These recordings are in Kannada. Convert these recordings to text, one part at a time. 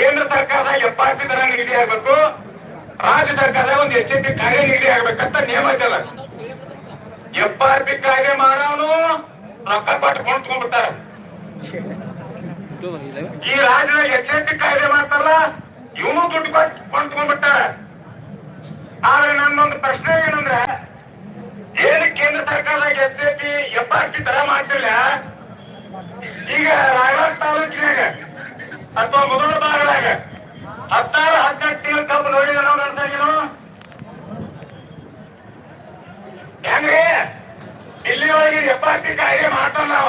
ಕೇಂದ್ರ ಸರ್ಕಾರದ ಎಫ್ ಆರ್ ಪಿ ದರ ನಿಗದಿ ಆಗ್ಬೇಕು. ರಾಜ್ಯ ಸರ್ಕಾರದ ಒಂದು ಎಸ್ ಪಿ ಕಾಯ್ದೆ ನಿಗದಿ ಆಗ್ಬೇಕಂತ ನಿಯಮ ಐತಲ್ಲ ಎಫ್ ಆರ್ ಪಿ ಕಾಯ್ದೆ ಮಾಡೋನು ರೊಕ್ಕ ಕೊಟ್ಟು ಕೊಂಡ್ಕೊಂಡ್ಬಿಡ್ತಾರ ಈ ರಾಜ್ಯದಾಗ ಎಸ್ ಪಿ ಕಾಯ್ದೆ ಮಾಡ್ತಾರಲ್ಲ, ಇವನು ದುಡ್ಡು ಕೊಟ್ಟು ಕೊಂಡ್ಕೊಂಡ್ಬಿಟ್ಟಾರ ಆದ್ರೆ ನನ್ನೊಂದು ಪ್ರಶ್ನೆ ಏನಂದ್ರೆ, ಏನು ಕೇಂದ್ರ ಸರ್ಕಾರದಾಗ S A P, F R P ದರ ಮಾಡ್ತಿಲ್ಲ ಈಗ ರಾಯಬಾಗ ತಾಲೂಕಿನಾಗ ಅಥವಾ ಮುದೋಳ ಭಾಗದಾಗ ಹತ್ತಾರು ಹದಿನೆಂಟು ತಿಂಗಳ ಕಬ್ಬು ನೋಡಿದ ನಾವು ನೋಡ್ತಾಗೇನು ಹೆಂಗ್ರಿ ಇಲ್ಲಿವರೆಗೆ ಎಫ್ ಆರ್ ಪಿ ಕಾಯ್ದೆ ಮಾಡ್ತಾನ ನಾವ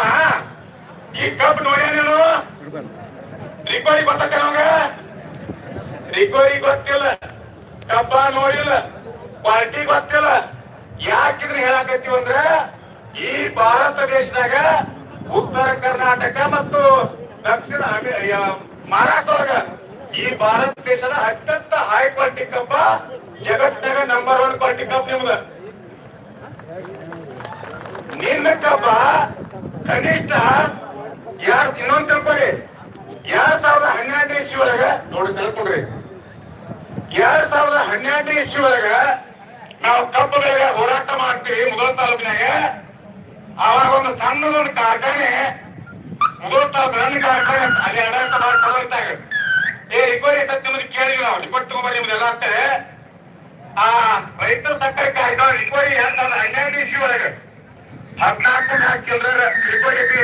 ಈ ಕಬ್ಬು ನೋಡ್ಯಾನೇನು ರಿಕೋರಿ ಗೊತ್ತೈತೆ ನಮ್ಗ ರಿಕೋರಿ ಗೊತ್ತಿಲ್ಲ ಕಬ್ಬ ನೋಡಿಲ್ಲ ಕ್ವಾಲಿಟಿ ಗೊತ್ತಿಲ್ಲ ಯಾಕಿದ್ರೆ ಹೇಳಕತ್ತೀವಿ ಅಂದ್ರ ಈ ಭಾರತ ದೇಶದಾಗ ಉತ್ತರ ಕರ್ನಾಟಕ ಮತ್ತು ದಕ್ಷಿಣ ಅಮೆ- ಈ ಭಾರತ ದೇಶದ ಅತ್ಯಂತ ಹೈ ಕ್ವಾಲಿಟಿ ಕಪ್ಪ ಜಗತ್ತಿನಾಗ ನಂಬರ್ ಒನ್ ಕ್ವಾಲಿಟಿ ಕಪ್ ನಿಮ್ದ. ನಿನ್ನ ಕಬ್ಬ ಕನಿಷ್ಠ ಯಾರ ಇನ್ನೊಂದ್ ತಿಳ್ಕೊರಿ ಎರಡ್ ಸಾವಿರದ ಹನ್ನೆರಡನೇ ಇಸ್ವಿ ಒಳಗ ನೋಡಿ ತಿಳ್ಕೊಡ್ರಿ ಎರಡ್ ಸಾವಿರದ ಹನ್ನೆರಡನೇ ಇಸ್ವಿ ಒಳಗ ನಾವು ಕಬ್ಬು ಬೇಗ ಹೋರಾಟ ಮಾಡ್ತೀವಿ ಮುಗಲ್ ತಾಲೂಕಿನಾಗ. ಅವಾಗ ಒಂದು ಸಣ್ಣದೊಂದು ಕಾರ್ಖಾನೆ ನನ್ನ ಕಾರ್ಖಾನೆ ಅಲ್ಲಿ ಆಡಳಿತ ಮಾಡ್ತಾ ಏ ರಿಕೋರಿ ಅಂತ ನಿಮ್ಗೆ ಕೇಳಿಲ್ಲ ನಾವು ರಿಪೋರ್ಟ್ ತಗೊಂಬರಿ ನಿಮ್ಗೆ ಎಲ್ಲ ಆ, ರೈತರ ಸಕ್ಕರೆ ಕಾಯ್ದ ಎರಡ್ ಸಾವಿರದ ಹನ್ನೆರಡನೇ ಇಸ್ವಿ ಒಳಗ. ಹದಿನಾಲ್ಕು ನಾಲ್ಕು ಚಿಲ್ಲರ ರಿಕೋರಿ ಐತಿ?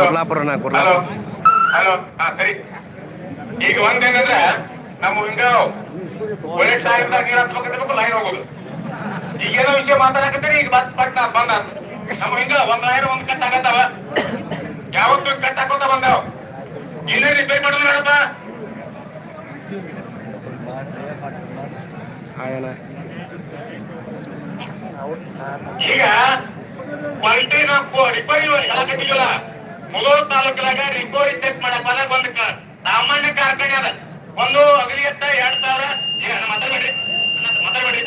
ಕೊರ್ಲಾಪುರನ ಹಲೋ ಕೊರ್ಲಾಪುರ. ಹಲೋ. ಹಾ ಸರಿ. ಈಗ ಒಂದೇನಂದ್ರೆ ನಮ್ಮ ಹಿಂಗ ಒಳ್ಳೆ ಟೈಮ್ದಾಗ ನೀರು ಹತ್ಬೇಕಂತ ಲೈನ್ ಹೋಗೋದು. ಈಗ ಏನೋ ವಿಷಯ ಮಾತಾಡಕತ್ತೀರಿ ಈಗ ಬಸ್ ಬಂದ ನಮ್ಮ ಹಿಂಗ ಒಂದ್ ಲೈನ್ ಒಂದ್ ಕಟ್ ಆಗತ್ತವ. ಯಾವತ್ತು ಕಟ್ ಹಾಕೋತ ಬಂದಾವ. ಇಲ್ಲೇ ರಿಪೇರ್ ಮಾಡೋದು ನೋಡಪ್ಪ. ಈಗ ಕ್ವಾಲಿಟಿ ನಾವು ರಿಪೇರಿ ಹೇಳಕತ್ತಿಲ್ಲ ಮುಗೋಳ್ ತಾಲೂಕಿನಾಗ ರಿಪೇರಿ ಚೆಕ್ ಮಾಡಕ್ ಬಂದಾಗ ಒಂದು ಸಾಮಾನ್ಯ ಕಾರ್ಖಾನೆ ಅದ. ಒಂದು ಅಗಲಿಯತ್ತ ಎರಡ್ ಸಾವಿರ ಈಗ ಮಾತಾಡ್ಬೇಡಿ ಮಾತಾಡ್ಬೇಡ್ರಿ. ಮಾತಾಡ್ಬೇಡ್ರಿ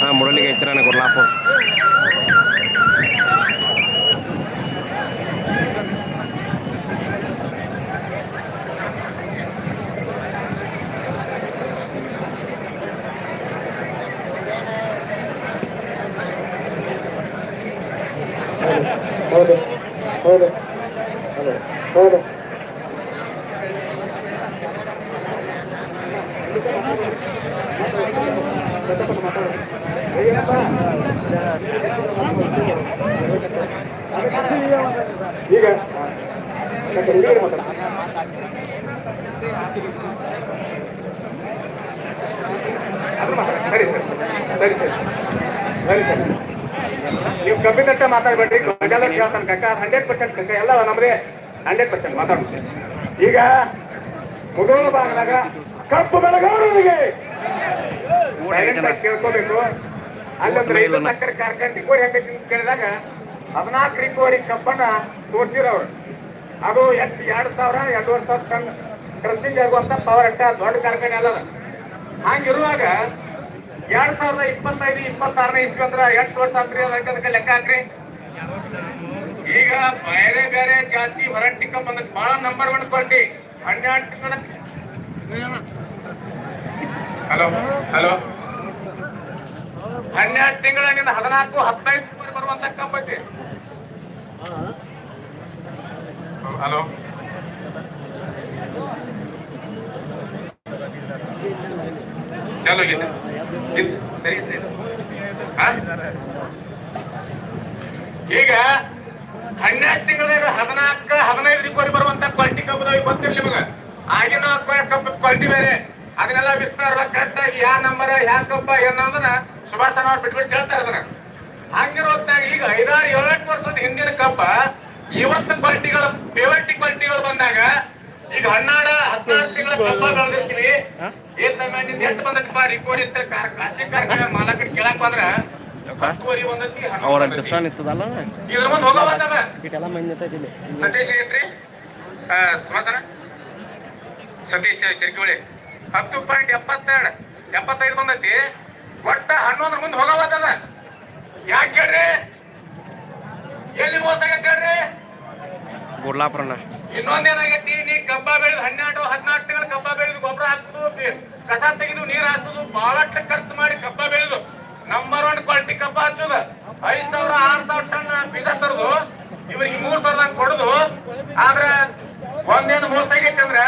ಹಾಂ ಮುರಳಿಗೆ ಐತಿರಾನ ಕೊರ್ಲಾಪುರ ಹೌದು ಹೌದು ಹೌದು ಈಗ ಸರಿ ಸರ್ ಸರಿ ಸರ್ ಸರಿ ಸರ್. ತಟ್ಟ ಮಾತಾಡ್ಬೇಡ್ರಿ ಗಜಾಲ ಹೇಳ್ತಾನೆ ಕಕ್ಕ ಹಂಡ್ರೆಡ್ ಪರ್ಸೆಂಟ್ ಕಕ್ಕ ಎಲ್ಲ ನಮ್ರಿ ಹಂಡ್ರೆಡ್ ಪರ್ಸೆಂಟ್ ಮಾತಾಡ್ತೀವಿ ಈಗ ಮುಗೋಳು ಭಾಗದಾಗ ಕಪ್ಪು ಆಗಿ ಕೇಳ್ಕೋಬೇಕು. ಅಲ್ಲೊಂದು ರೈತ ಸಕ್ಕರೆ ಕಾರ್ಖಾನೆ ಕೋರಿ ಹೆಂಗೈತಿ ಅಂತ ಕೇಳಿದಾಗ ಹದಿನಾಲ್ಕು ರಿಕೋರಿ ಕಪ್ಪನ್ನ ಅವರು. ಅದು ಎಷ್ಟು, ಎರಡು ಸಾವಿರ, ಎರಡೂವರೆ ಸಾವಿರ ಟನ್ ಕ್ರಸಿಂಗ್ ಆಗುವಂತ ಪವರ್ ಅಟ್ಟ ದೊಡ್ಡ ಕಾರ್ಖಾನೆ ಅಲ್ಲದ ಹಂಗಿರುವಾಗ ಎರಡ್ ಸಾವಿರದ ಇಪ್ಪತ್ತೈದು, ಇಪ್ಪತ್ತಾರನೇ ಇಸ್ವಿ ಅಂದ್ರ ಎಂಟು ವರ್ಷ ಆತ್ರಿ ಅದಕ್ಕೆ ಲೆಕ್ಕ ಹಾಕ್ರಿ. ಈಗ ಬೇರೆ ಬೇರೆ ಜಾತಿ ಹೊರಟಿಕ ಬಂದಕ್ಕೆ ಬಹಳ ನಂಬರ್ ಒನ್ ಕ್ವಾಲಿಟಿ ಹನ್ನೆರಡು ಹಲೋ ಹಲೋ ಹನ್ನೆರಡು ತಿಂಗಳಿಂದ ಹದಿನಾಲ್ಕು, ಹದಿನೈದು ಬರುವಂತ ಕಂಪಟ್ಟಿ ಹಲೋ ಹೋಗಿದೆ. ಈಗ ಹನ್ನೆರಡು ತಿಂಗಳಾಗ ಹದಿನಾಲ್ಕ, ಹದಿನೈದು ರಿಕೋರಿ ಬರುವಂತ ಕ್ವಾಲಿಟಿ ಕಬ್ಬು ಗೊತ್ತಿರ್ಲಿ ನಿಮಗ. ಆಗಿನ ಕಬ್ಬ ಕ್ವಾಲಿಟಿ ಬೇರೆ ಅದನ್ನೆಲ್ಲ ವಿಸ್ತಾರ ಕರೆಕ್ಟ್ ಆಗಿ ಯಾವ ನಂಬರ್ ಯಾವ ಕಬ್ಬ ಏನೋದನ್ನ ಸುಭಾಷ್ ಬಿಟ್ಬಿಟ್ಟು ಹೇಳ್ತಾರೆ ಅದನ್ನ ಹಂಗಿರೋದ್ನಾಗ ಈಗ ಐದಾರು, ಏಳೆಂಟು ವರ್ಷದ ಹಿಂದಿನ ಕಬ್ಬ ಇವತ್ತು ಕ್ವಾಲಿಟಿಗಳ ಪೇವರ್ಟಿ ಕ್ವಾಲಿಟಿಗಳು ಬಂದಾಗ ಈಗ ಹನ್ನೆರಡು ಅವರ. ಡಿಸ್ಟಾನ್ ಇರ್ತದಲ್ಲ ಇಟೆಲ್ಲ ಮಂದಿ ಸತೀಶ್ ಏನ್ರಿ ಸತೀಶ್ ಚಿರಕಿವಳಿ ಹತ್ತು ಪಾಯಿಂಟ್ ಎಪ್ಪತ್ತೆರಡು ಎಪ್ಪತ್ತೈದು ಬಂದೈತಿ. ಒಟ್ಟ ಹನ್ನೊಂದ್ರ ಮುಂದೆ ಹೋಗಬಾರ್ದದ ಯಾಕೆ ಹೇಳ್ರಿ ಎಲ್ಲಿ ಮೋಸ ಆಗೈತೆ ಹೇಳ್ರಿ ಗುಡ್ಲಾಪುರನ ಇನ್ನೊಂದೇನಾಗೈತಿ ನೀ ಕಬ್ಬ ಬೆಳೆದು ಹನ್ನೆರಡು, ಹದಿನಾಲ್ಕು ತಿಂಗಳು ಕಬ್ಬ ಬೆಳೆದು ಗೊಬ್ಬರ ಹಾಕುದು ಕಸ ತೆಗೆದು ನೀರ್ ಹಾಸುದು ಬಹಳಷ್ಟು ಖರ್ಚು ಮಾಡಿ ಕಬ್ಬ ಬೆಳೆದು ನಂಬರ್ ಒನ್ ಕ್ವಾಲಿಟಿ ಕಬ್ಬ ಹಚ್ಚುದ. ಐದ್ ಸಾವಿರ, ಆರ್ ಸಾವಿರ ಟನ್ ಬೀಜ ತರದು ಇವ್ರಿಗೆ ಮೂರ್ ಸಾವಿರ ಕೊಡುದು. ಆದ್ರ ಒಂದೇನು ಮೋಸ ಆಗೈತಿ ಅಂದ್ರೆ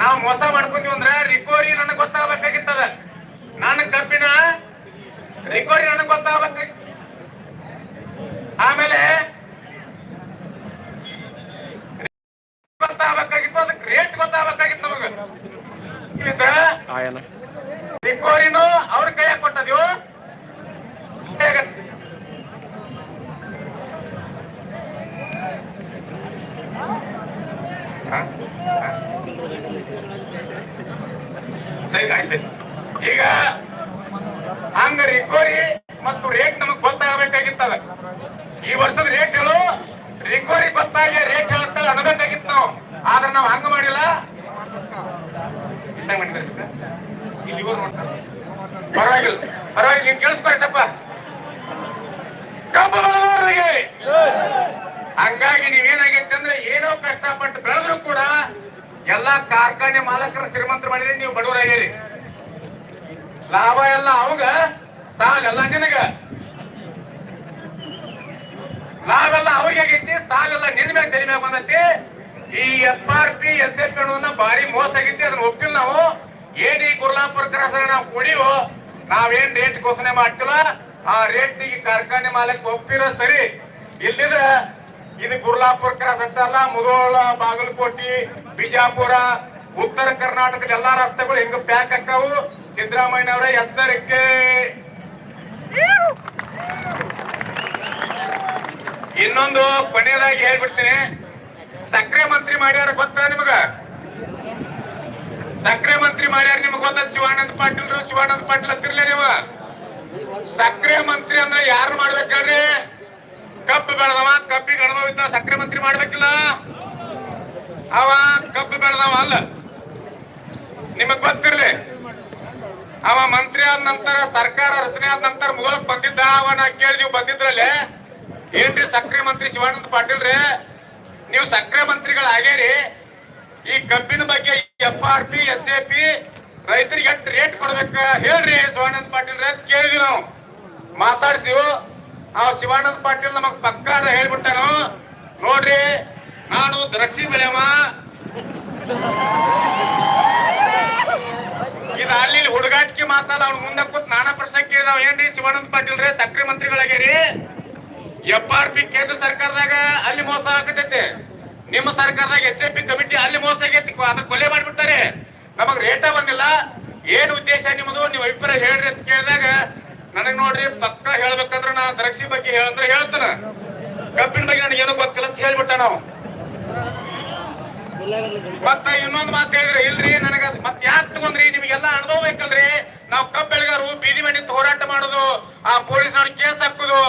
ನಾವ್ ಮೋಸ ಮಾಡ್ಕೊಂತೀವಿ ಅಂದ್ರೆ ರಿಕೋರಿ ನನಗ್ ಗೊತ್ತಾಗಬೇಕಾಗಿತ್ತದ. ನನ್ನ ಕಬ್ಬಿನ ರಿಕೋರಿ ನನಗ್ ಗೊತ್ತಾಗಬೇಕಾಗಿ ಆಮೇಲೆ ಗೊತ್ತಾಗಬೇಕಾಗಿತ್ತು ಅದಕ್ಕೆ ರೇಟ್ ಗೊತ್ತಾಗಬೇಕಾಗಿತ್ತು ನಮಗ ಈಗ ಆಯನ ಅವ್ರ ಕೈಯಾಗ ಕೊಟ್ಟದ್ಯೋ? ಸರಿ, ಆಯ್ತು. ಈಗ ಹಂಗ ರಿಕೋರಿ ಮತ್ತು ರೇಟ್ ನಮಗ್ ಗೊತ್ತಾಗಬೇಕಾಗಿತ್ತದ. ಈ ವರ್ಷದ ರೇಟ್ ಹೇಳು. ರಿಕೋರಿ ಗೊತ್ತಾಗಿ ರೇಟ್ ಹೇಳುತ್ತಲ್ಲ ಅನ್ಬೇಕಾಗಿತ್ತು ನಾವು. ಆದ್ರೆ ನಾವು ಹಂಗ ಮಾಡಿಲ್ಲ. ನೋಡ್ತಾರೆ ಪರವಾಗಿಲ್ಲ ನೀವು ಹಂಗಾಗಿ ನೀವೇನಾಗೈತೆ ಅಂದ್ರೆ ಏನೋ ಕಷ್ಟಪಟ್ಟು ಬೆಳೆದ್ರು ಕೂಡ ಎಲ್ಲಾ ಕಾರ್ಖಾನೆ ಮಾಲಕರ ಶ್ರೀಮಂತರ ಮಾಡಿದ್ರೆ ನೀವು ಬಡವರಾಗಿರಿ ಲಾಭ ಎಲ್ಲ ಅವಾಗ, ಸಾಲ ಎಲ್ಲ ನಿನಗ. ಲಾಭ ಎಲ್ಲ ಅವ್ರಿಗೆ ಆಗೈತಿ, ಸಾಲ ಎಲ್ಲ ನಿನ್ ಮ್ಯಾಗ ಬಂದೈತಿ. ಈ F R P S F ಅನ್ನೋದನ್ನ ಭಾರಿ ಮೋಸ ಆಗಿತ್ತು, ಅದನ್ನ ಒಪ್ಪಿಲ್ಲ ನಾವು. ಏನ್ ಈ ಗುರ್ಲಾಪುರ ಕ್ರಾಸ್ ನಾವು ಕುಡಿಯೋ ನಾವೇನ್ ರೇಟ್ ಘೋಷಣೆ ಮಾಡ್ತಿಲ್ಲ. ಆ ರೇಟ್ ಈಗ ಕಾರ್ಖಾನೆ ಮಾಲಕ್ ಒಪ್ಪಿರೋ ಸರಿ. ಇಲ್ಲಿದ ಇದು ಗುರ್ಲಾಪುರ ಕ್ರಾಸ್ ಅಲ್ಲ ಮುಧೋಳ ಬಾಗಲಕೋಟೆ, ಬಿಜಾಪುರ, ಉತ್ತರ ಕರ್ನಾಟಕದ ಎಲ್ಲಾ ರಸ್ತೆಗಳು ಹೆಂಗ ಪ್ಯಾಕ್ ಹಾಕಾವು ಸಿದ್ದರಾಮಯ್ಯ ಅವರ ಎಚ್ಚರಿಕೆ. ಇನ್ನೊಂದು ಕೊನೆಯದಾಗಿ ಹೇಳ್ಬಿಡ್ತೀನಿ. ಸಕ್ರೆ ಮಂತ್ರಿ ಮಾಡ್ಯಾರ ಗೊತ್ತಾ ನಿಮಗ? ಸಕ್ರೆ ಮಂತ್ರಿ ಮಾಡ್ಯಾರ ನಿಮ್ಗೆ ಗೊತ್ತ? ಶಿವಾನಂದ ಪಾಟೀಲ್ ಶಿವಾನಂದ ಪಾಟೀಲ್ ಅಂತಿರ್ಲ ನೀವು? ಸಕ್ರೆ ಮಂತ್ರಿ ಅಂದ್ರೆ ಯಾರು ಮಾಡ್ಬೇಕ್ರಿ ಕಬ್ಬು ಬೆಳೆದವ, ಕಬ್ಬಿಗೆ ಅನುಭವ ಇದ್ದ ಸಕ್ರೆ ಮಂತ್ರಿ ಮಾಡ್ಬೇಕಿಲ್ಲ? ಅವ ಕಬ್ಬು ಬೆಳೆದವ ಅಲ್ಲ. ನಿಮಗ್ ಗೊತ್ತಿರ್ಲಿ. ಅವ ಮಂತ್ರಿ ಆದ ನಂತರ, ಸರ್ಕಾರ ರಚನೆ ಆದ ನಂತರ ಮುಗೋಕ್ ಬಂದಿದ್ದ. ಅವ ನಾ ಕೇಳಿ ನೀವು ಬಂದಿದ್ರಲ್ಲಿ. ಏನ್ರಿ ಸಕ್ರೆ ಮಂತ್ರಿ ಶಿವಾನಂದ ಪಾಟೀಲ್ ರೀ ನೀವು ಸಕ್ಕರೆ ಮಂತ್ರಿಗಳು ಆಗ್ಯಾರಿ ಈ ಕಬ್ಬಿನ ಬಗ್ಗೆ F R P S A P ರೈತರಿಗೆ ಎಷ್ಟು ರೇಟ್ ಕೊಡ್ಬೇಕ ಹೇಳ್ರಿ ಶಿವಾನಂದ ಪಾಟೀಲ್ ಅಂತ ಕೇಳಿದ್ವಿ ನಾವು. ಮಾತಾಡ್ತೀವಿ ಆ ಶಿವಾನಂದ ಪಾಟೀಲ್ ನಮಗ್ ಪಕ್ಕಾರ ಹೇಳ್ಬಿಟ್ಟನು ನೋಡ್ರಿ, ನಾನು ದ್ರಾಕ್ಷಿ ಬೆಳೆಯವ. ಇದು ಅಲ್ಲಿ ಹುಡುಗಾಟಿಕೆ ಮಾತಾಡ, ಅವ್ನ ಮುಂದೆ ಕೂತ್ ನಾನಾ ಪ್ರಶ್ನೆ ಕೇಳಿದವ ಏನ್ರಿ ಶಿವಾನಂದ ಪಾಟೀಲ್ ರೇ ಸಕ್ರೆ ಮಂತ್ರಿಗಳಾಗ್ಯಾರಿ? ಎಫ್ ಆರ್ ಕೇಂದ್ರ ಸರ್ಕಾರದಾಗ ಅಲ್ಲಿ ಮೋಸ ಆಗತೈತೆ. ನಿಮ್ಮ ಸರ್ಕಾರದಾಗ ಎಸ್ ಎ ಪಿ ಕಮಿಟಿ ಅಲ್ಲಿ ಮೋಸ ಆಗೈತಿ. ಅದನ್ನ ಕೊಲೆ ಮಾಡಿಬಿಡ್ತಾರೆ. ನಮಗ್ ರೇಟ ಬಂದಿಲ್ಲ. ಏನ್ ಉದ್ದೇಶ ನಿಮ್ಮದು ನೀವು ಅಭಿಪ್ರಾಯ ಹೇಳ್ರಿ ಅಂತ ಕೇಳಿದಾಗ, ನನಗ್ ನೋಡ್ರಿ, ಪಕ್ಕ ಹೇಳ್ಬೇಕಂದ್ರ ನಾ ದ್ರಕ್ಷಿ ಬಗ್ಗೆ ಹೇಳಂದ್ರೆ ಹೇಳ್ತಾನ. ಕಬ್ಬಿನ ಬಗ್ಗೆ ನನಗೆ ಏನೋ ಗೊತ್ತಿಲ್ಲ ಅಂತ ಹೇಳ್ಬಿಟ್ಟ ನಾವು. ಮತ್ತ ಇನ್ನೊಂದು ಮಾತು ಹೇಳಿದ್ರೆ, ಇಲ್ರಿ, ನನಗ ಮತ್ ಯಾಕೆ ತಗೊಂಡ್ರಿ? ನಿಮಗೆಲ್ಲ ಅನುಭವ ಬೇಕಲ್ರಿ. ನಾವು ಕಬ್ಬೆಳಗಾರು ಬೆಳೆಗಾರು ಬೀದಿ ಮಂಡಿ ಹೋರಾಟ ಮಾಡೋದು, ಆ ಪೊಲೀಸ್ನವ್ರಿಗೆ ಕೇಸ್ ಹಾಕುದು,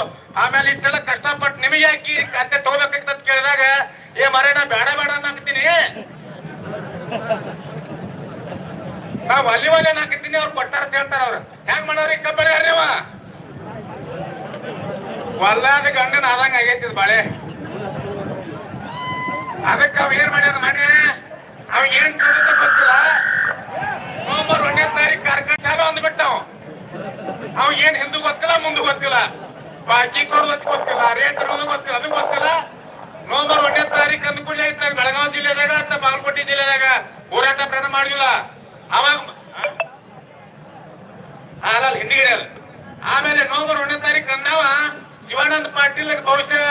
ಆಮೇಲೆ ಕಷ್ಟಪಟ್ಟು ನಿಮಗೆ ಹಾಕಿ ಕತ್ತೆ ತಗೋಬೇಕಾಗ್ತದ ಕೇಳಿದಾಗ, ಏ ಮರ ಬೇಡ ಬೇಡ ಅನ್ನಕತ್ತೀನಿ. ನಾ ಒಲಿ ಒಲೆ ಅನ್ನಾಕತ್ತೀನಿ, ಅವ್ರು ಕೊಟ್ಟಾರ ಅಂತ ಹೇಳ್ತಾರ ಅವ್ರು. ಹೆಂಗ್ ಮಾಡೋರಿ ಕಬ್ಬಳಿ ಅರ್ರಿ ಅವ ಒಲ್ಲಾದ ಗಂಡನ ಆದಂಗ ಆಗೈತಿ ಬಾಳೆ. ಅದಕ್ಕೆ ಅವ್ ಏನ್ ಮಾಡ್ಯಾರ ಮನೆ ಅವ್ ಏನ್ ತಿಳಿದ ಗೊತ್ತಿಲ್ಲ. ನವಂಬರ್ ಒಂದನೇ ತಾರೀಕು ಕಾರ್ಖಾನೆ ಚಾಲು ಅಂದ್ಬಿಟ್ಟವ್. ಅವ್ ಏನ್ ಹಿಂದೂ ಗೊತ್ತಿಲ್ಲ, ಮುಂದೆ ಗೊತ್ತಿಲ್ಲ. ಬಾಕಿ ಕೊಡೋದಕ್ಕೆ ಗೊತ್ತಿಲ್ಲ. ರೇಟ್ ಗೊತ್ತಿಲ್ಲ. ಅದು ಗೊತ್ತಿಲ್ಲ. ನವೆಂಬರ್ ಒಂದನೇ ತಾರೀಕು ಅಂದ ಕೂಡಲೇ ಇತ್ತ. ಬೆಳಗಾವಿ ಜಿಲ್ಲೆದಾಗ ಅಂತ ಬಾಗಲಕೋಟೆ ಜಿಲ್ಲೆದಾಗ ಹೋರಾಟ ಪ್ರಯಾಣ ಮಾಡಿಲ್ಲ. ಅವಾಗ ಅಲ್ಲ ಹಿಂದಿಗಡೆ ಆಮೇಲೆ ನವೆಂಬರ್ ಒಂದನೇ ತಾರೀಕು ಅಂದವ ಶಿವಾನಂದ ಪಾಟೀಲ್ ಬಹುಶಃ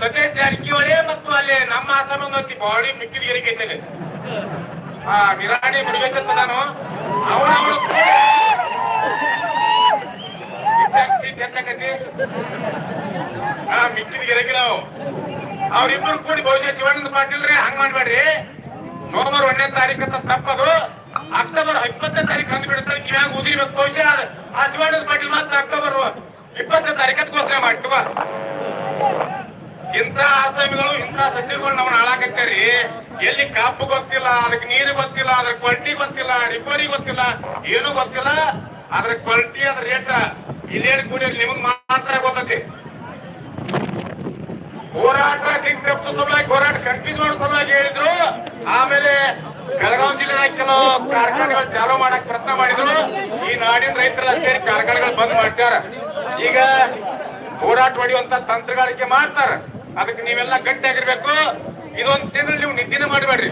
ಸತೀಶ್ ಜಾರಕಿಹೊಳಿ ಮತ್ತು ಅಲ್ಲಿ ನಮ್ಮ ಆಸಾಮ ಬಾಡಿ ಮಿಕ್ಕಿದ ಏರಿಕೆ ಆ ನಿರಾಣಿ ಮುರುಗೇಶ್ ಅಂತ ನಾನು. ಅವನ ಆ, ಮಿಕ್ಕಿದ ಗಿರಕಿ ನಾವು. ಅವ್ರಿಬ್ರು ಕೂಡಿ ಬಹುಶಃ ಶಿವಾನಂದ ಪಾಟೀಲ್ ರೀ ಹಂಗ್ ಮಾಡ್ಬೇಡ್ರಿ. ನವೆಂಬರ್ ಒಂದನೇ ತಾರೀಕು ಅಂತ ತಪ್ಪದು. ಅಕ್ಟೋಬರ್ ಇಪ್ಪತ್ತನೇ ತಾರೀಕು ಅಂದ್ ಬಿಡ್ತಾರೆ ಕಿವ್ಯಾಗ ಉದಿರ್ಬೇಕು ಬಹುಶಃ. ಆ ಶಿವಾನಂದ ಪಾಟೀಲ್ ಮಾತ್ರ ಅಕ್ಟೋಬರ್ ಇಪ್ಪತ್ತನೇ ತಾರೀಕು ಘೋಷಣೆ ಮಾಡಿ ತಗೋ ಇಂಥ ಆಸಾಮಿಗಳು, ಇಂಥ ಸಚಿವಗಳು ನಮ್ಮನ್ನ ಹಾಳಾಕತ್ತಾರೆ ಎಲ್ಲಿ ಕಾಪು ಗೊತ್ತಿಲ್ಲ, ಅದಕ್ಕೆ ನೀರು ಗೊತ್ತಿಲ್ಲ ಅದ್ರ ಕ್ವಾಲಿಟಿ ಗೊತ್ತಿಲ್ಲ ರಿಪೇರಿ ಗೊತ್ತಿಲ್ಲ, ಏನು ಗೊತ್ತಿಲ್ಲ. ಅದ್ರ ಕ್ವಾಲಿಟಿ ಅದ್ರ ರೇಟ್ ಇಲ್ಲೇನು ಕೂಡಿ ನಿಮಗ್ ಮಾತ್ರ ಗೊತ್ತೈತಿ? ಹೋರಾಟ ದಿಗ್ಗಪ್ಪ ಸಲುವಾಗಿ ಹೋರಾಟ ಕನ್ಫ್ಯೂಸ್ ಮಾಡೋ ಸಲುವಾಗಿ ಹೇಳಿದ್ರು. ಆಮೇಲೆ ಬೆಳಗಾವಿ ಜಿಲ್ಲೆನ ಕೆಲವು ಕಾರ್ಖಾನೆಗಳು ಚಾಲೂ ಮಾಡಕ್ ಪ್ರಯತ್ನ ಮಾಡಿದ್ರು. ಈ ನಾಡಿನ ರೈತರೆಲ್ಲ ಸೇರಿ ಕಾರ್ಖಾನೆಗಳು ಬಂದ್ ಮಾಡ್ತಾರ ಈಗ ಹೋರಾಟ ಹೊಡೆಯುವಂತ ತಂತ್ರಗಾರಿಕೆ ಮಾಡ್ತಾರ. ಅದಕ್ಕೆ ನೀವೆಲ್ಲ ಗಟ್ಟಿಯಾಗಿರ್ಬೇಕು. ಇದೊಂದ್ ತಿಂಗಳು ನೀವು ನಿದ್ದಿನ ಮಾಡಬೇಡ್ರಿ.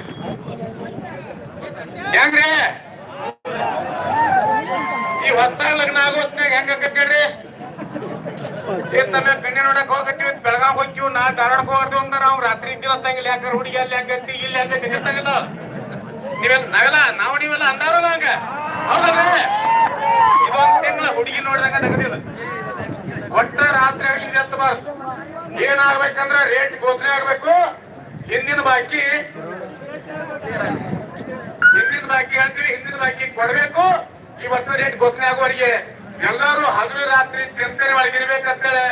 ಹೆಂಗ್ರಿ? ಈ ಹೊಸ್ತಾಗ ಲಗ್ನ ಆಗೋ ಹೊತ್ನ್ಯಾಗ ಹೆಂಗ ಹೇಳ್ರಿ ತಮ್ಮ ಕಣ್ಣೆ ನೋಡಕ್ ಹೋಗತ್ತೀವಿ ಬೆಳಗಾವ್ ಹೋಗ್ತೀವಿ, ನಾ ಧಾರವಾಡಕ್ಕೆ ಹೋಗ್ತೀವಿ ಅಂತ ನಾವು ರಾತ್ರಿ ಇದ್ದಿಲ್ಲ ತಂಗಿಲ್ಲ ಯಾಕಂದ್ರೆ ಹುಡುಗಿ ಅಲ್ಲಿ ಹಾಕತ್ತಿ ಇಲ್ಲಿ ಹಂಗತ್ತಿ ಗೊತ್ತಾಗಿಲ್ಲ. ನೀವೆಲ್ಲ ನಾವೆಲ್ಲ ನಾವು ನೀವೆಲ್ಲ ಅಂದಾರಲ್ಲ ಹಂಗ? ಹೌದಲ್ಲ ಇದೊಂದ್ ತಿಂಗಳ ಹುಡುಗಿ ನೋಡಿದಾಗ ನಗದಿಲ್ಲ. ಒಟ್ಟ ರಾತ್ರಿ ಆಗ್ಲಿ ಎತ್ತಬಾರ್ದು ಏನಾಗ್ಬೇಕಂದ್ರ ರೇಟ್ ಘೋಷಣೆ ಆಗ್ಬೇಕು. ಹಿಂದಿನ ಬಾಕಿ ಹಿಂದಿನ ಬಾಕಿ ಅಂತೀವಿ ಹಿಂದಿನ ಬಾಕಿ ಕೊಡ್ಬೇಕು. ಈ ವರ್ಷ ರೇಟ್ ಘೋಷಣೆ ಆಗುವವರೆಗೆ ಎಲ್ಲರೂ ಹಗಲು ರಾತ್ರಿ ಚಿಂತನೆ ಒಳಗಿರ್ಬೇಕಂತೇಳಿ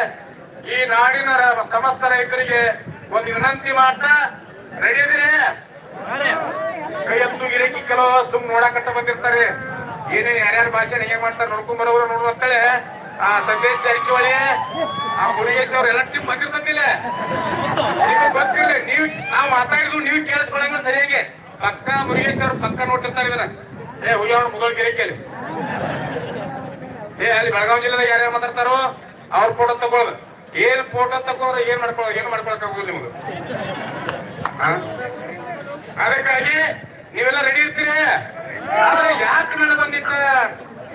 ಈ ನಾಡಿನ ಸಮಸ್ತ ರೈತರಿಗೆ ಒಂದು ವಿನಂತಿ ಮಾಡ್ತಾ ರೆಡಿ ಇದ್ರೆ ಕೈ ಎತ್ತು ಗಿಡಕಿ ಕೆಲವು ಸುಮ್ ನೋಡಕಟ್ಟ ಬಂದಿರ್ತಾರೆ. ಏನೇನು ಯಾರ್ಯಾರ ಭಾಷೆ ಹೇಗೆ ಮಾಡ್ತಾರೆ ನೋಡ್ಕೊಂಡ್ ಬರೋರು ನೋಡು ಅಂತೇಳಿ ಆ ಸಂದೇಶ ಜಾರಕಿಹೊಳಿ, ಆ ಮುರುಗೇಶ್ ಅವ್ರ ಎಲ್ಲ ಟೀಮ್ ನಿಮಗೆ ಗೊತ್ತಿಲ್ಲ ನೀವು ನಾವು ಮಾತಾಡಿದ್ವು ನೀವು ಕೇಳಿಸ್ಕೊಳಂಗ ಸರಿಯಾಗಿ. ಪಕ್ಕ ಮುರುಗೇಶ್ ಅವ್ರು ಪಕ್ಕ ನೋಡ್ತಿರ್ತಾರೆ ಇದನ್ನ ಏ ಹುಯ್ಯವ್ರ ಮೊದಲು ಗಿರಿಕೆಯಲ್ಲಿ ಏ, ಅಲ್ಲಿ ಬೆಳಗಾವಿ ಜಿಲ್ಲೆದಾಗ ಯಾರ್ಯಾರು ಮಾತಾಡ್ತಾರೋ ಅವ್ರ ಫೋಟೋ ತಗೊಳ್ಬೇಕು ಏನ್ ಫೋಟೋ ತಗೋರು ಏನ್ ಮಾಡ್ಕೊಳೋ ಏನ್ ಮಾಡ್ಕೊಳಕ್ ಆಗೋದು ನಿಮ್ಗೆ? ಅದಕ್ಕಾಗಿ ನೀವೆಲ್ಲ ರೆಡಿ ಇರ್ತೀರಿ? ಆದ್ರೆ ಯಾಕೆ ನಡ ಬಂದಿತ್ತ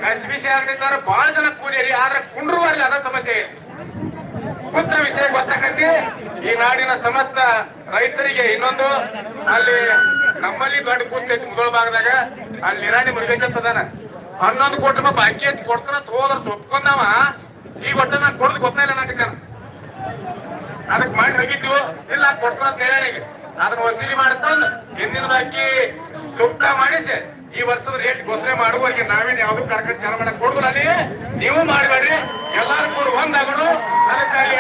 ಎಸ್ ಬಿಸಿ ಸಿ ಆಗ್ತಿದ್ದಾರೆ ಬಹಳ ಜನ ಕೂಲಿಯರಿ ಆದ್ರೆ ಕುಂಡ್ರು ಅಲ್ಲಿ ಅದ ಸಮಸ್ಯೆ. ಪುತ್ರ ವಿಷಯ ಗೊತ್ತಾಕತಿ ಈ ನಾಡಿನ ಸಮಸ್ತ ರೈತರಿಗೆ ಇನ್ನೊಂದು, ಅಲ್ಲಿ ನಮ್ಮಲ್ಲಿ ದೊಡ್ಡ ಕೂಸ್ತೈತಿ ಮುದೋಳ ಭಾಗದಾಗ, ಅಲ್ಲಿ ನಿರಾಣಿ ಮುರುಗೇಶ್ ಅಂತ ಅದಾನ. ಹನ್ನೊಂದು ಕೋಟಿ ರೂಪಾಯಿ ಬಾಕಿ ಐತಿ, ಕೊಡ್ತಾನ ಹೋದ್ರ ಒಪ್ಕೊಂಡವ ಈಗ ಒಟ್ಟ ನಾನು ಕೊಡದ್ ಗೊತ್ತಿಲ್ಲ ನನಗೆ ಅದಕ್ಕೆ ಮಾಡಿ ಹೋಗಿದ್ದು ಇಲ್ಲ ಕೊಡ್ತಾನ ಅಂತ ಹೇಳಿ. ಅದನ್ನ ವಸೂಲಿ ಮಾಡ್ಕೊಂಡು ಹಿಂದಿನ ಬಾಕಿ ಸುಪ್ತ ಮಾಡಿಸಿ ಈ ವರ್ಷದ ರೇಟ್ ಘೋಷಣೆ ಮಾಡುವವರಿಗೆ ನಾವೇನ್ ಯಾವ್ದು ಕಾರ್ಯಕ್ರಮ ಚಾಲನೆ ಕೊಡುದಿಲ್ಲ. ಅಲ್ಲಿ ನೀವು ಮಾಡಬೇಡ್ರಿ. ಎಲ್ಲಾರು ಕೂಡ ಒಂದಾಗೋಣ. ಅದಕ್ಕಾಗಿ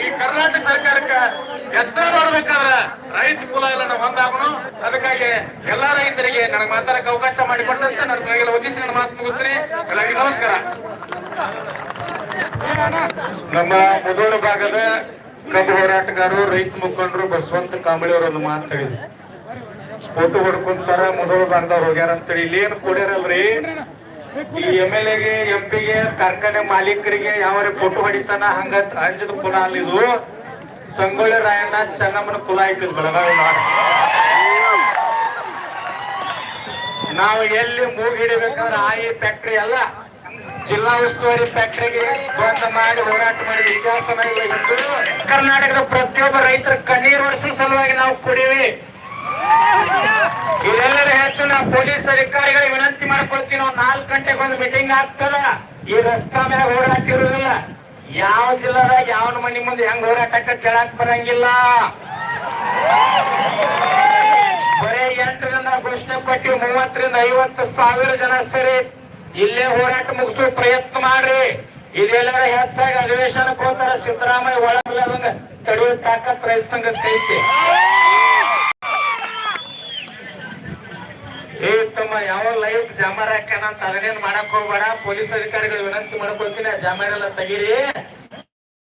ಈ ಕರ್ನಾಟಕ ಸರ್ಕಾರಕ್ಕೆ ಎಚ್ಚರ ಮಾಡ್ಬೇಕಾದ್ರ ರೈತ ಕುಲ ಎಲ್ಲ ನಾವು ಒಂದಾಗೋಣ. ಅದಕ್ಕಾಗಿ ಎಲ್ಲಾ ರೈತರಿಗೆ ನನಗೆ ಮಾತಾಡಕ್ಕೆ ಅವಕಾಶ ಮಾಡಿಕೊಟ್ಟಂತ ನನ್ನ ಕೈಗೆಲ್ಲ ಒದಿಸಿ ನನ್ನ ಮಾತು ಮುಗಿಸ್ತೀನಿ. ಎಲ್ಲರಿಗೂ ನಮಸ್ಕಾರ. ನಮ್ಮ ಮೊದಲ ಭಾಗದ ಕಬ್ಬು ಹೋರಾಟಗಾರರು, ರೈತ ಮುಖಂಡರು ಬಸವಂತ ಕಾಂಬಳಿ ಅವರು ಒಂದು ಮಾತು ಹೇಳಿದ್ರು. ಫೋಟೋ ಹೊಡ್ಕೊಂತಾರ, ಮೊದಲು ಬಂದವ್ರು ಹೋಗ್ಯಾರ ಅಂತೇಳಿ. ಇಲ್ಲಿ ಏನು ಕೊಡ್ಯಾರಲ್ರಿ? ಈ ಎಂ ಎಲ್ ಎಗೆ, ಎಂ ಪಿಗೆ, ಕಾರ್ಖಾನೆ ಮಾಲೀಕರಿಗೆ ಯಾವ ಫೋಟೋ ಹೊಡಿತಾನ, ಹಂಗ ಅಂಜದ ಕುಲ ಅಲ್ಲಿದು ಸಂಗೊಳ್ಳಿ ರಾಯಣ್ಣ ಚೆನ್ನಮ್ಮನ ಕುಲ ಐತಿ ಬೆಳಗಾವಿ. ನಾವು ಎಲ್ಲಿ ಹಿಡಿಬೇಕಂದ್ರೆ ಆಯಿ ಫ್ಯಾಕ್ಟ್ರಿ ಅಲ್ಲ. ಜಿಲ್ಲಾ ಉಸ್ತುವಾರಿ ಫ್ಯಾಕ್ಟ್ರಿಗೆ ಬಂದ್ ಮಾಡಿ ಹೋರಾಟ ಮಾಡಿ ಇತಿಹಾಸನ ಕರ್ನಾಟಕದ ಪ್ರತಿಯೊಬ್ಬ ರೈತರ ಕಣ್ಣೀರು ಒರೆಸೋ ಸಲುವಾಗಿ ನಾವು ಕುಡಿವಿ ಇವರೆಲ್ಲರೂ ಹೆಚ್ಚು ನಾವು ಪೊಲೀಸ್ ಅಧಿಕಾರಿಗಳಿಗೆ ವಿನಂತಿ ಮಾಡ್ಕೊಳ್ತೀವಿ ನಾವು ನಾಲ್ಕು ಗಂಟೆಗೆ ಒಂದು ಮೀಟಿಂಗ್ ಆಗ್ತದ. ಈ ರಸ್ತಾ ಮ್ಯಾಗ ಹೋರಾಟ ಇರುವುದಿಲ್ಲ ಯಾವ ಜಿಲ್ಲಾದಾಗ ಯಾವ ಮನೆ ಮುಂದೆ ಹೆಂಗ್ ಹೋರಾಟಕ್ಕೆ ಕೇಳಕ್ ಬರಂಗಿಲ್ಲ. ಬರೇ ಎಂಟರಿಂದ ಘೋಷಣೆ ಕೊಟ್ಟಿವಿ, ಮೂವತ್ತರಿಂದ ಐವತ್ತು ಸಾವಿರ ಜನ ಸೇರಿ. ಇಲ್ಲೇ ಹೋರಾಟ ಮುಗಿಸೋ ಪ್ರಯತ್ನ ಮಾಡ್ರಿ. ಇದೆಲ್ಲರ ಹೆಚ್ಚಾಗಿ ಅಧಿವೇಶನಕ್ಕೆ ಹೋಗ್ತಾರ. ಸಿದ್ದರಾಮಯ್ಯ ಒಳಗಲ್ಲ ತಡೆಯೋ ತಾಕತ್ ರೈತ ಸಂಘಕ್ಕೆ ಐತಿ. ಏ ತಮ್ಮ ಯಾವ ಲೈಫ್ ಜಾಮಾರ ಅಂತ ಅದನ್ನೇನ್ ಮಾಡಕ್ ಹೋಗ್ಬೇಡ. ಪೊಲೀಸ್ ಅಧಿಕಾರಿಗಳು ವಿನಂತಿ ಮಾಡ್ಕೊಳ್ತೀನಿ, ಆ ಜಾಮರ್ ಎಲ್ಲ ತೆಗೀರಿ.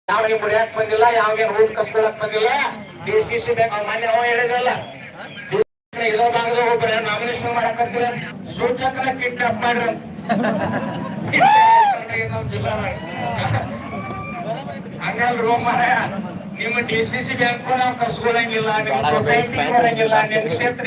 ಯಾವ ನೀವು ಬಂದಿಲ್ಲ ಯಾವಾಗೇನ್ ಊಟ ಕಸ್ಕೊಳಕ್ ಬಂದಿಲ್ಲ. ಡಿ ಸಿ ಸಿ ಬ್ಯಾಂಕ್ ಮಾನ್ಯ ಅವ ಹೇಳಿದಲ್ಲ. ಇದೋ ಭಾಗದ ಒಬ್ಬರ ನಾಮಿನೇಷನ್ ಮಾಡಕತ್ತಿರ ಸೂಚಕನ ಕಿಡ್ನಾಪ್ ಮಾಡ್ರಿ ಹಂಗಲ್ ರೂಮ್ ಮಾಡ ನಿಮ್ಮ ಡಿ ಸಿ ಸಿ ಬ್ಯಾಂಕ್ ನಾವು ಕಸ್ಕೊಳಂಗಿಲ್ಲ, ನಿಮ್ಮ ಸೊಸೈಟಿ ಬರಂಗಿಲ್ಲ ನಿಮ್ ಕ್ಷೇತ್ರ